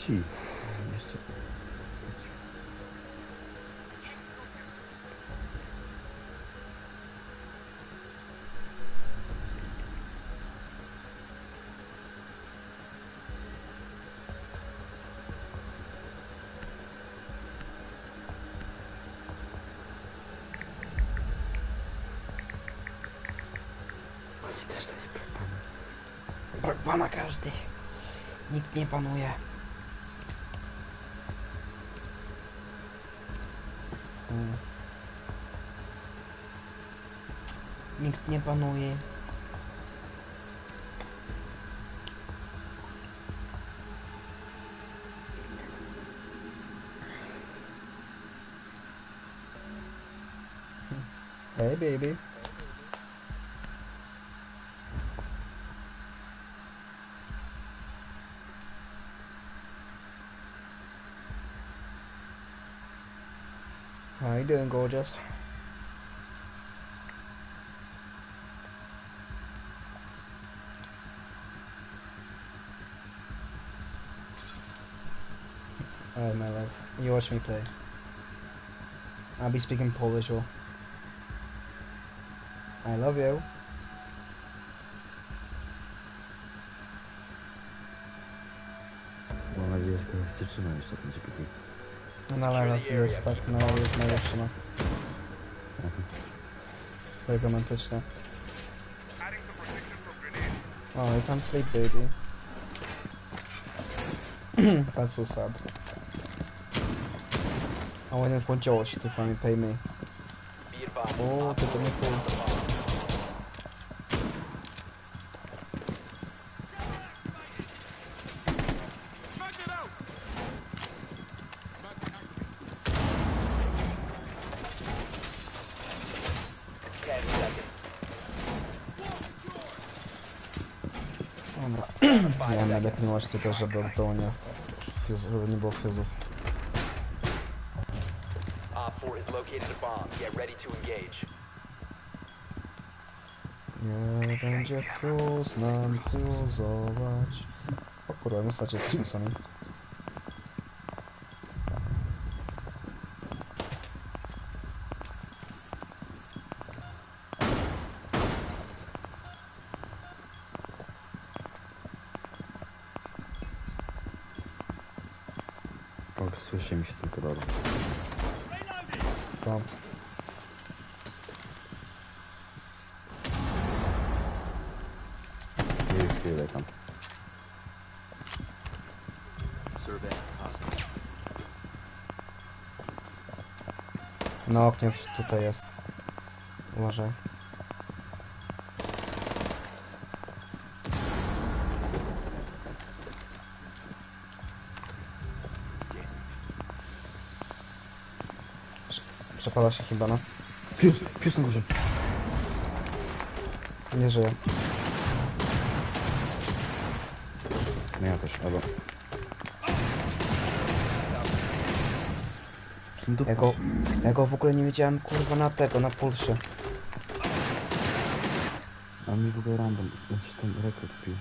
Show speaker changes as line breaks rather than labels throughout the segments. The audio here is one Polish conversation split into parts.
ci.
Brak pana każdy. Nikt nie panuje. Nie panuje. Hey baby. How you doing, gorgeous? Alright, my love. You watch me play. I'll be speaking Polish. Or I love you.
Mam nadzieję, że jest dziewczyną jeszcze ten GPT.
Na lewo jest tak, na lewo jest najlepszy, no. Tak. Oh, I can't sleep, baby. That's so sad. I'm waiting for George to finally pay me.
Be advised.
Oh,
Op
to
four
the
is
nickel.
on the bomb. Ten seconds.
Dobra.
Five
Miałem
seconds.
nadepnąć tylko, żeby to nie... Fuse, żeby nie było fuzów.
Op 4 has located a bomb. Get ready to engage.
Nie będzie fuse nam fuzować. O kurwa, my stacie jesteśmy sami.
O, słyszy mi się tylko dobrze.
Stąd.
Chwilę, chwilę tam.
Na oknie tutaj jest. Uważaj. Się chyba, no.
Fius, fius na górze.
Nie żyje.
No ja też, albo...
Ja go, ja go w ogóle nie widziałem, kurwa, na tego, na pulsie.
A mi w ogóle random, znaczy ten rekord pił.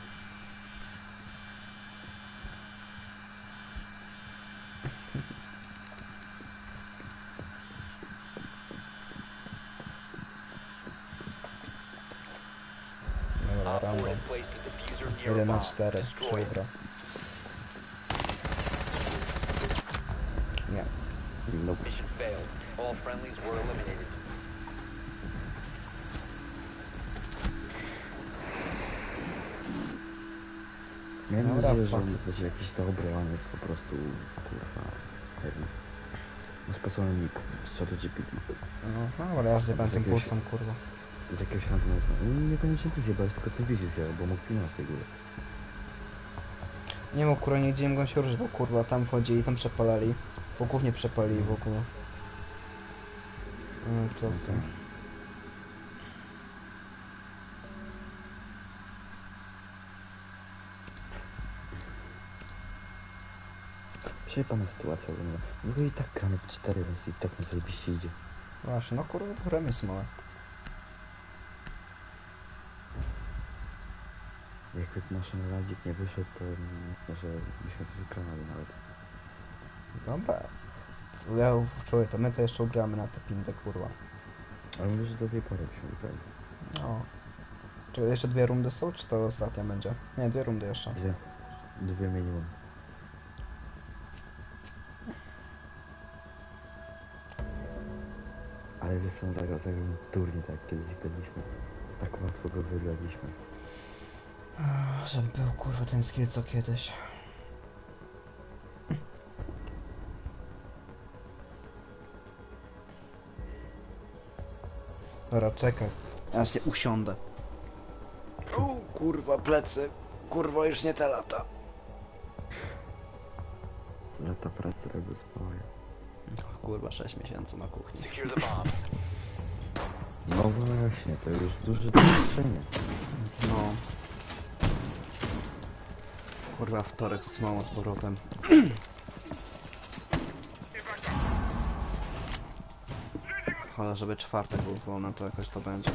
Dobra,
Op 4
random.
has placed a diffuser near a
1 na
bomb.
4,
Destroy it.
przegra. Nie.
No,
eliminated.
miałem
Dobra,
nadzieję, że on będzie jakiś dobry, on jest po prostu, kurwa, nie wiem. No specjalny nick z czatu GPT.
No, dobra, ja zjebałem tym pulsem, kurwa.
Z jakiegoś randomizacji. No niekoniecznie ty zjebałeś, tylko ty wizję zjebał, bo mógł tej góry.
Nie mógł, kurwa, nie widziałem go się ruszyć, bo kurwa, tam wchodzili, tam przepalali. Po głównie przepalili w ogóle. No, to...
No tak. Przejebana sytuacja wygląda. No bo i tak gramy w 4, więc i tak na zajebiście idzie.
Właśnie, no kurwa, grę jest małe.
Jakby nasz radzik nie wyszedł, to myślę, że byśmy to wykonali nawet.
Dobra. Ja czuję, to my to jeszcze ugramy na te pinty, kurwa.
Ale mówię, że do tej pory byśmy wygrali.
No. Czy jeszcze dwie rundy są, czy to ostatnia będzie? Nie, dwie rundy jeszcze.
Dwie. Dwie minimum. Ale wiesz co, zagrał zagrał turniej tak kiedyś byliśmy. Tak łatwo go wygraliśmy.
Żeby był kurwa ten skill co kiedyś. Dobra, czekaj. Ja się usiądę. O, kurwa, plecy. Kurwa, już nie te lata.
Lata pracy robił swoje.
Kurwa, 6 miesięcy na kuchni.
No właśnie, to już duże doświadczenie.
No. Kurwa, wtorek z małą z powrotem. Cholera, żeby czwartek był wolny, to jakoś to będzie.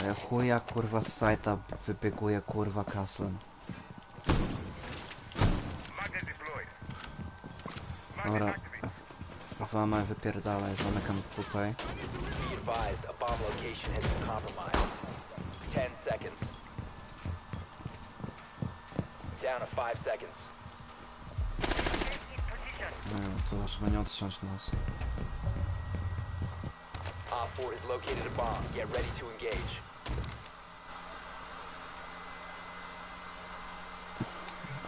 A ja chuja kurwa z sajta wybieguje kurwa kaslem. Dobra, wamy wypierdalaj, zamykam tutaj.
Be advised, a bomb location has been compromised. 5 seconds.
To żeby nie odciąć nas.
Op 4 has located a bomb. Get ready to engage.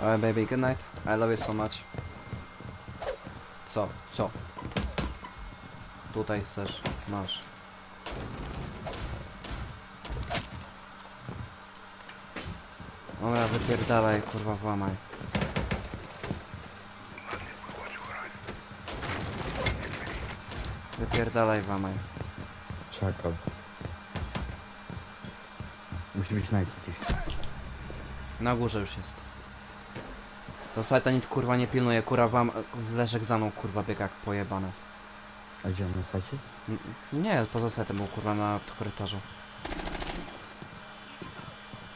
Alright baby, good night. I love you so much. Co? Co? Tutaj chcesz, masz. Dobra, wypierdalaj, kurwa, włamaj. Wypierdalaj, włamaj.
Czekał. Musi być najpierw gdzieś.
Na górze już jest. To sajta nic kurwa nie pilnuje, kurwa wam Leszek za mną kurwa biega jak pojebane.
A gdzie on na sajcie?
N- Nie, poza sajtem był kurwa na korytarzu.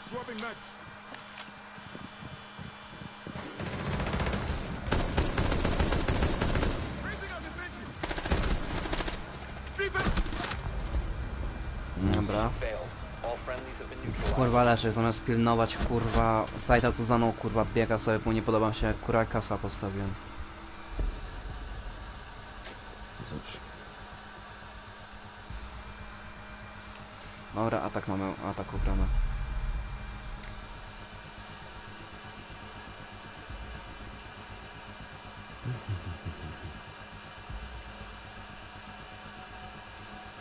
Swapping mags.
Dobra. Kurwa Leszek, zamiast pilnować kurwa sajta to za mną kurwa biega sobie, bo nie podoba mi się kurwa kasa postawiłem. Dobra, atak mamy, atak ubrany.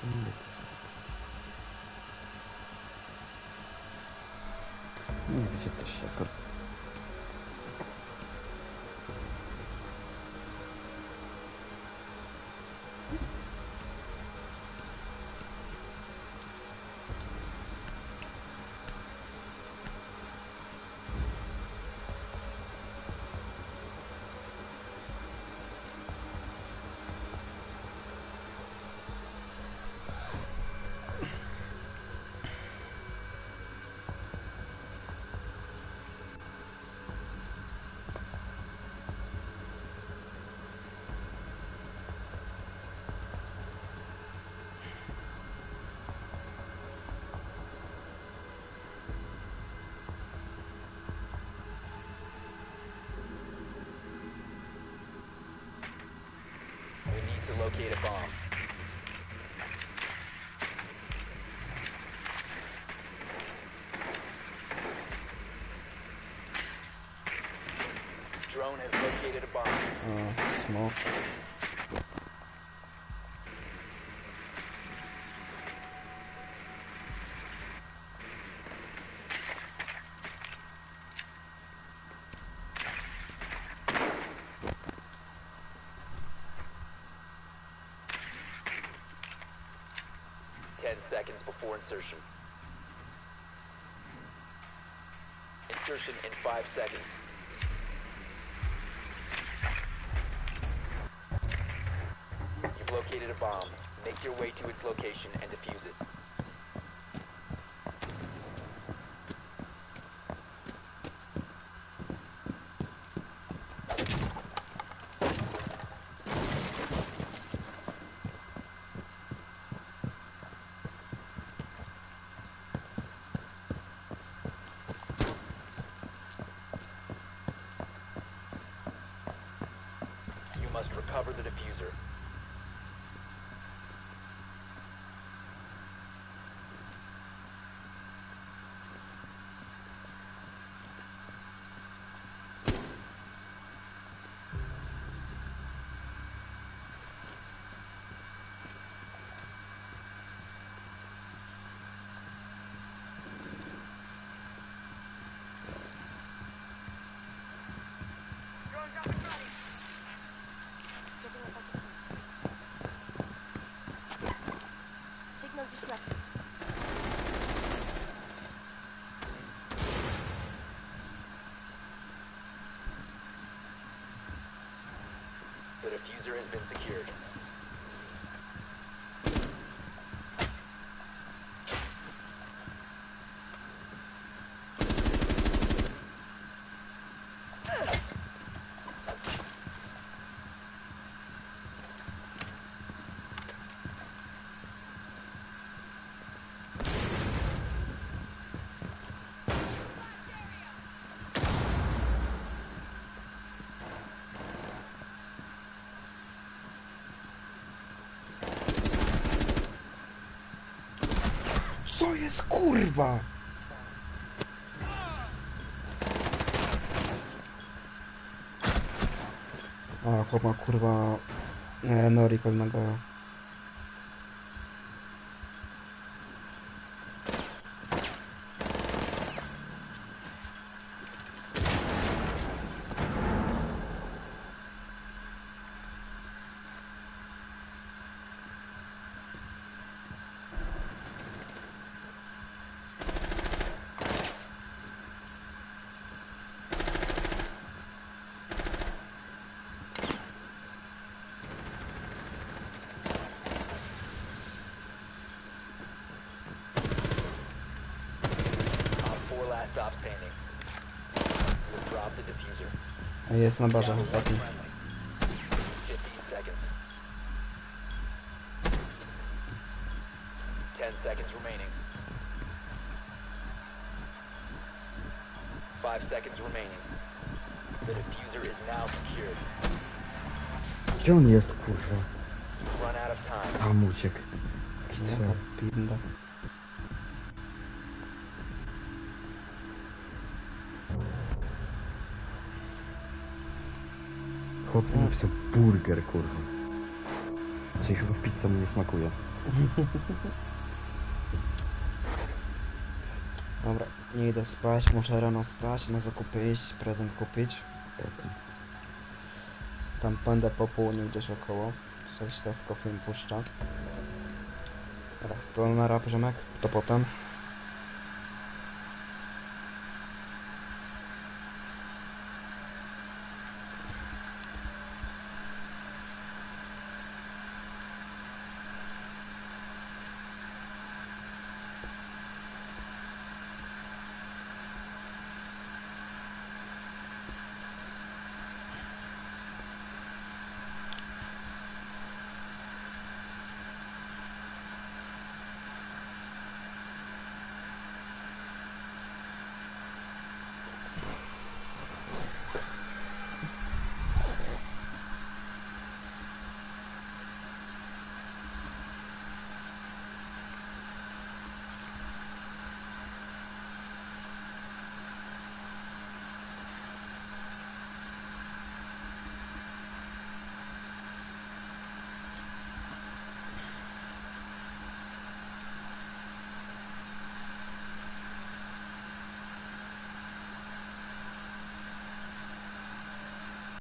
Nie ну
где-то сейчас как locate a bomb. Drone has located a bomb.
Oh, smoke.
10 seconds before insertion. Insertion in 5 seconds. You've located a bomb. Make your way to its location and defuse it. Recover the diffuser.
signal
distracted. Jest kurwa? A, chłop ma kurwa... E, nori pewnego...
diffuser is now secured.
Gdzie on jest, kurwa? Tam uciekł. Cel.
pinda.
Chłop napisał burger, kurwa. Czyli chyba pizza mu nie smakuje.
Dobra, nie idę spać, muszę rano wstać, na zakupy iść, prezent kupić. Tam będę po południu gdzieś około. Coś ta z kofiem puszcza. Dobra, to na rap, Przemek, to potem.